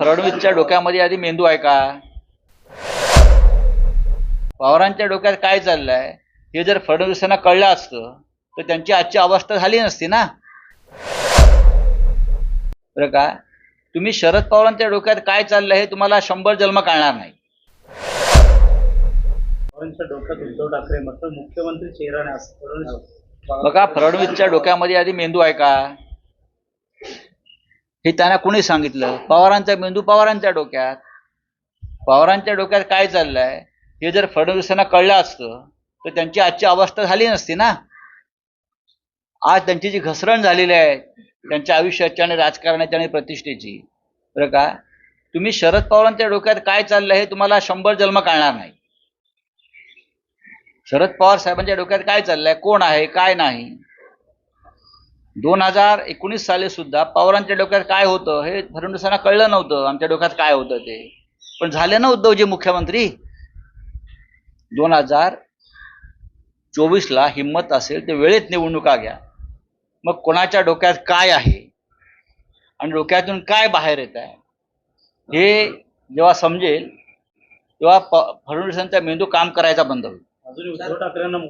फडणवीसच्या डोक्यामध्ये आधी मेंदू आहे का? पवारांच्या डोक्यात काय चाललंय? हे जर फडणवीसांना कळलं असतं तर त्यांची आजची अवस्था झाली नसती ना? बरं का? तुम्ही शरद पवारांच्या डोक्यात काय चाललंय हे तुम्हाला शंभर जन्म कळणार नाही. पवारांच्या डोक्यात उद्धव ठाकरे मात्र मुख्यमंत्री चेहरा बघा फडणवीसच्या डोक्यामध्ये आधी मेंदू आहे का? हे त्यांना कुणी सांगितलं? पवारांचा मेंदू पवारांच्या डोक्यात. पवारांच्या डोक्यात काय चाललंय? हे जर फडणवीसांना कळलं असतं तर त्यांची आजची अवस्था झाली नसती ना? आज त्यांची जी घसरण झालेली आहे त्यांच्या आयुष्याची आणि राजकारणाची आणि प्रतिष्ठेची. बरं का? तुम्ही शरद पवारांच्या डोक्यात काय चाललंय हे तुम्हाला शंभर जन्म कळणार नाही. शरद पवार साहेबांच्या डोक्यात काय चाललंय? कोण आहे? काय नाही? दोन हजार एकोणीस साली सुद्धा पवारांच्या डोक्यात काय होतं हे फडणवीसांना कळलं नव्हतं. आमच्या डोक्यात काय होतं ते. पण झाले ना उद्धवजी मुख्यमंत्री? दोन हजार चोवीसला हिंमत असेल ते वेळेत निवडणुका घ्या. मग कोणाच्या डोक्यात काय आहे? आणि डोक्यातून काय बाहेर येत आहे? हे जेव्हा समजेल तेव्हा प फडणवीसांचा मेंदू काम करायचा बंद होईल.